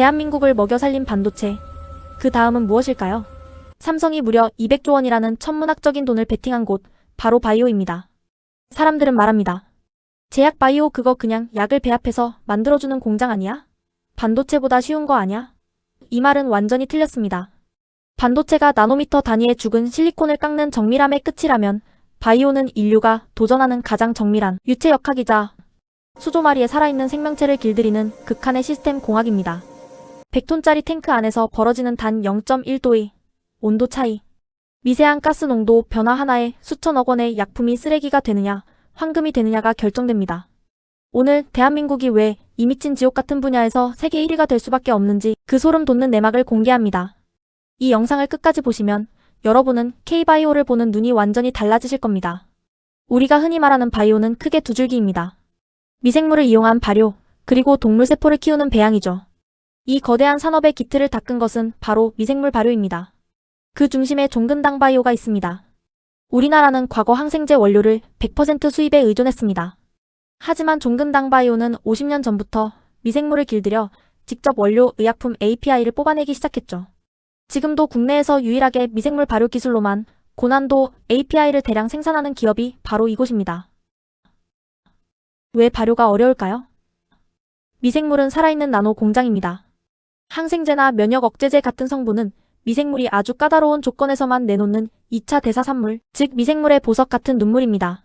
대한민국을 먹여 살린 반도체. 그 다음은 무엇일까요? 삼성이 무려 200조 원이라는 천문학적인 돈을 베팅한 곳, 바로 바이오입니다. 사람들은 말합니다. 제약 바이오 그거 그냥 약을 배합해서 만들어주는 공장 아니야? 반도체보다 쉬운 거 아냐? 이 말은 완전히 틀렸습니다. 반도체가 나노미터 단위의 죽은 실리콘을 깎는 정밀함의 끝이라면 바이오는 인류가 도전하는 가장 정밀한 유체 역학이자 수조 마리에 살아있는 생명체를 길들이는 극한의 시스템 공학입니다. 100톤짜리 탱크 안에서 벌어지는 단 0.1도의 온도 차이. 미세한 가스 농도 변화 하나에 수천억 원의 약품이 쓰레기가 되느냐, 황금이 되느냐가 결정됩니다. 오늘 대한민국이 왜 이 미친 지옥 같은 분야에서 세계 1위가 될 수밖에 없는지 그 소름 돋는 내막을 공개합니다. 이 영상을 끝까지 보시면 여러분은 K바이오를 보는 눈이 완전히 달라지실 겁니다. 우리가 흔히 말하는 바이오는 크게 두 줄기입니다. 미생물을 이용한 발효, 그리고 동물 세포를 키우는 배양이죠. 이 거대한 산업의 기틀을 닦은 것은 바로 미생물 발효입니다. 그 중심에 종근당 바이오가 있습니다. 우리나라는 과거 항생제 원료를 100% 수입에 의존했습니다. 하지만 종근당 바이오는 50년 전부터 미생물을 길들여 직접 원료 의약품 API를 뽑아내기 시작했죠. 지금도 국내에서 유일하게 미생물 발효 기술로만 고난도 API를 대량 생산하는 기업이 바로 이곳입니다. 왜 발효가 어려울까요? 미생물은 살아있는 나노 공장입니다. 항생제나 면역 억제제 같은 성분은 미생물이 아주 까다로운 조건에서만 내놓는 2차 대사산물, 즉 미생물의 보석 같은 눈물입니다.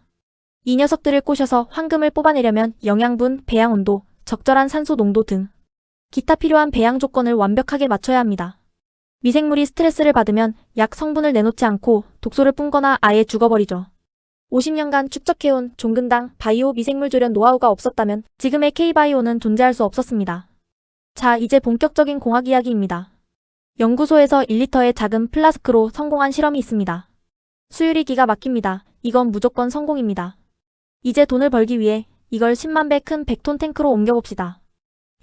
이 녀석들을 꼬셔서 황금을 뽑아내려면 영양분, 배양 온도, 적절한 산소 농도 등 기타 필요한 배양 조건을 완벽하게 맞춰야 합니다. 미생물이 스트레스를 받으면 약 성분을 내놓지 않고 독소를 뿜거나 아예 죽어버리죠. 50년간 축적해온 종근당 바이오 미생물 조련 노하우가 없었다면 지금의 K바이오는 존재할 수 없었습니다. 자, 이제 본격적인 공학 이야기입니다. 연구소에서 1리터의 작은 플라스크로 성공한 실험이 있습니다. 수율이 기가 막힙니다. 이건 무조건 성공입니다. 이제 돈을 벌기 위해 이걸 10만 배 큰 100톤 탱크로 옮겨봅시다.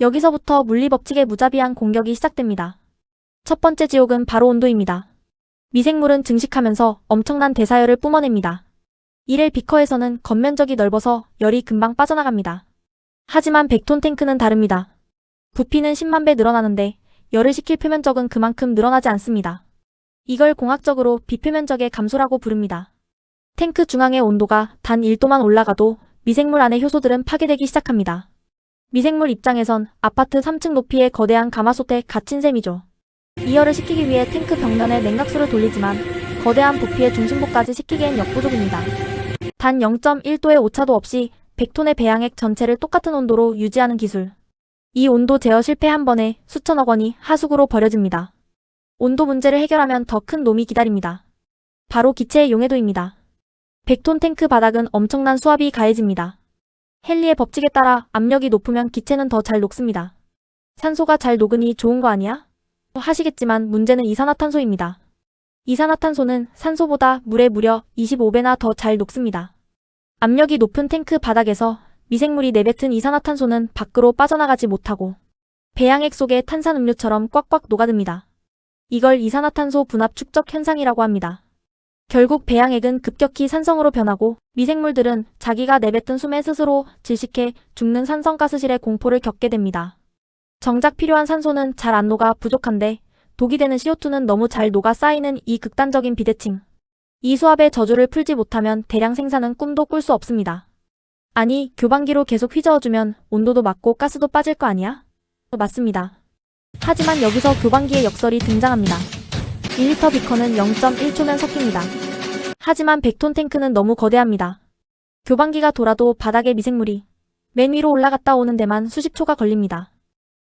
여기서부터 물리법칙의 무자비한 공격이 시작됩니다. 첫 번째 지옥은 바로 온도입니다. 미생물은 증식하면서 엄청난 대사열을 뿜어냅니다. 이를 비커에서는 겉면적이 넓어서 열이 금방 빠져나갑니다. 하지만 100톤 탱크는 다릅니다. 부피는 10만 배 늘어나는데 열을 식힐 표면적은 그만큼 늘어나지 않습니다. 이걸 공학적으로 비표면적의 감소라고 부릅니다. 탱크 중앙의 온도가 단 1도만 올라가도 미생물 안의 효소들은 파괴되기 시작합니다. 미생물 입장에선 아파트 3층 높이의 거대한 가마솥에 갇힌 셈이죠. 이열을 식히기 위해 탱크 벽면에 냉각수를 돌리지만 거대한 부피의 중심부까지 식히기엔 역부족입니다. 단 0.1도의 오차도 없이 100톤의 배양액 전체를 똑같은 온도로 유지하는 기술. 이 온도 제어 실패 한 번에 수천억 원이 하수구로 버려집니다. 온도 문제를 해결하면 더 큰 놈이 기다립니다. 바로 기체의 용해도입니다. 100톤 탱크 바닥은 엄청난 수압이 가해집니다. 헨리의 법칙에 따라 압력이 높으면 기체는 더 잘 녹습니다. 산소가 잘 녹으니 좋은 거 아니야? 하시겠지만 문제는 이산화탄소입니다. 이산화탄소는 산소보다 물에 무려 25배나 더 잘 녹습니다. 압력이 높은 탱크 바닥에서 미생물이 내뱉은 이산화탄소는 밖으로 빠져나가지 못하고 배양액 속에 탄산음료처럼 꽉꽉 녹아듭니다. 이걸 이산화탄소 분압 축적 현상이라고 합니다. 결국 배양액은 급격히 산성으로 변하고 미생물들은 자기가 내뱉은 숨에 스스로 질식해 죽는 산성가스실의 공포를 겪게 됩니다. 정작 필요한 산소는 잘 안 녹아 부족한데 독이 되는 CO2는 너무 잘 녹아 쌓이는 이 극단적인 비대칭. 이 수압의 저주를 풀지 못하면 대량 생산은 꿈도 꿀 수 없습니다. 아니, 교반기로 계속 휘저어주면 온도도 맞고 가스도 빠질 거 아니야? 맞습니다. 하지만 여기서 교반기의 역설이 등장합니다. 1리터 비커는 0.1초면 섞입니다. 하지만 100톤 탱크는 너무 거대합니다. 교반기가 돌아도 바닥에 미생물이 맨 위로 올라갔다 오는 데만 수십 초가 걸립니다.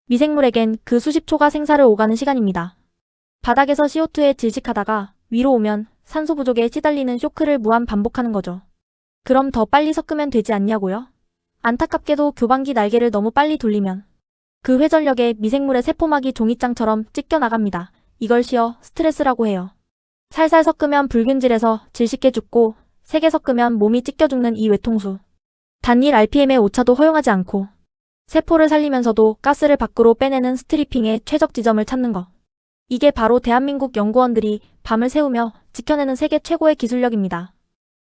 미생물에겐 그 수십 초가 생사를 오가는 시간입니다. 바닥에서 CO2에 질식하다가 위로 오면 산소 부족에 시달리는 쇼크를 무한 반복하는 거죠. 그럼 더 빨리 섞으면 되지 않냐고요? 안타깝게도 교반기 날개를 너무 빨리 돌리면 그 회전력에 미생물의 세포막이 종이장처럼 찢겨 나갑니다. 이걸 쉬어 스트레스라고 해요. 살살 섞으면 붉은질에서 질식해 죽고 세게 섞으면 몸이 찢겨 죽는 이 외통수. 단일 RPM의 오차도 허용하지 않고 세포를 살리면서도 가스를 밖으로 빼내는 스트리핑의 최적 지점을 찾는 것. 이게 바로 대한민국 연구원들이 밤을 새우며 지켜내는 세계 최고의 기술력입니다.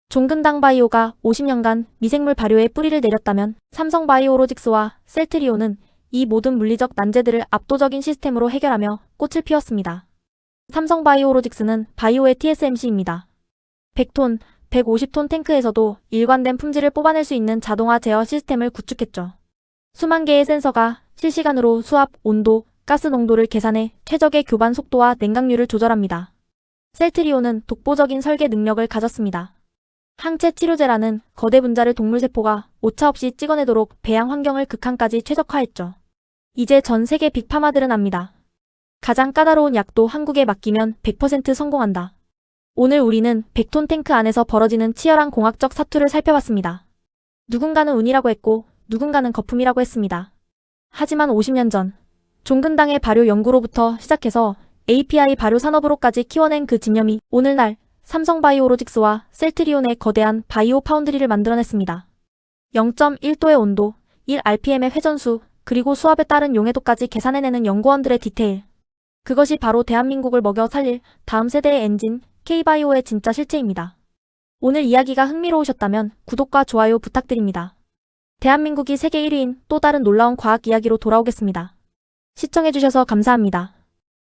종근당 바이오가 50년간 미생물 발효에 뿌리를 내렸다면 삼성 바이오로직스와 셀트리온은 이 모든 물리적 난제들을 압도적인 시스템으로 해결하며 꽃을 피웠습니다. 삼성 바이오로직스는 바이오의 TSMC입니다. 100톤, 150톤 탱크에서도 일관된 품질을 뽑아낼 수 있는 자동화 제어 시스템을 구축했죠. 수만 개의 센서가 실시간으로 수압, 온도, 가스 농도를 계산해 최적의 교반 속도와 냉각률을 조절합니다. 셀트리온은 독보적인 설계 능력을 가졌습니다. 항체 치료제라는 거대 분자를 동물세포가 오차없이 찍어내도록 배양 환경을 극한까지 최적화했죠. 이제 전 세계 빅파마들은 압니다. 가장 까다로운 약도 한국에 맡기면 100% 성공한다. 오늘 우리는 100톤 탱크 안에서 벌어지는 치열한 공학적 사투를 살펴봤습니다. 누군가는 운이라고 했고 누군가는 거품이라고 했습니다. 하지만 50년 전 종근당의 발효 연구로부터 시작해서 API 발효 산업으로까지 키워낸 그 집념이 오늘날 삼성바이오로직스와 셀트리온의 거대한 바이오 파운드리를 만들어냈습니다. 0.1도의 온도, 1rpm의 회전수, 그리고 수압에 따른 용해도까지 계산해내는 연구원들의 디테일. 그것이 바로 대한민국을 먹여 살릴 다음 세대의 엔진, K바이오의 진짜 실체입니다. 오늘 이야기가 흥미로우셨다면 구독과 좋아요 부탁드립니다. 대한민국이 세계 1위인 또 다른 놀라운 과학 이야기로 돌아오겠습니다. 시청해주셔서 감사합니다.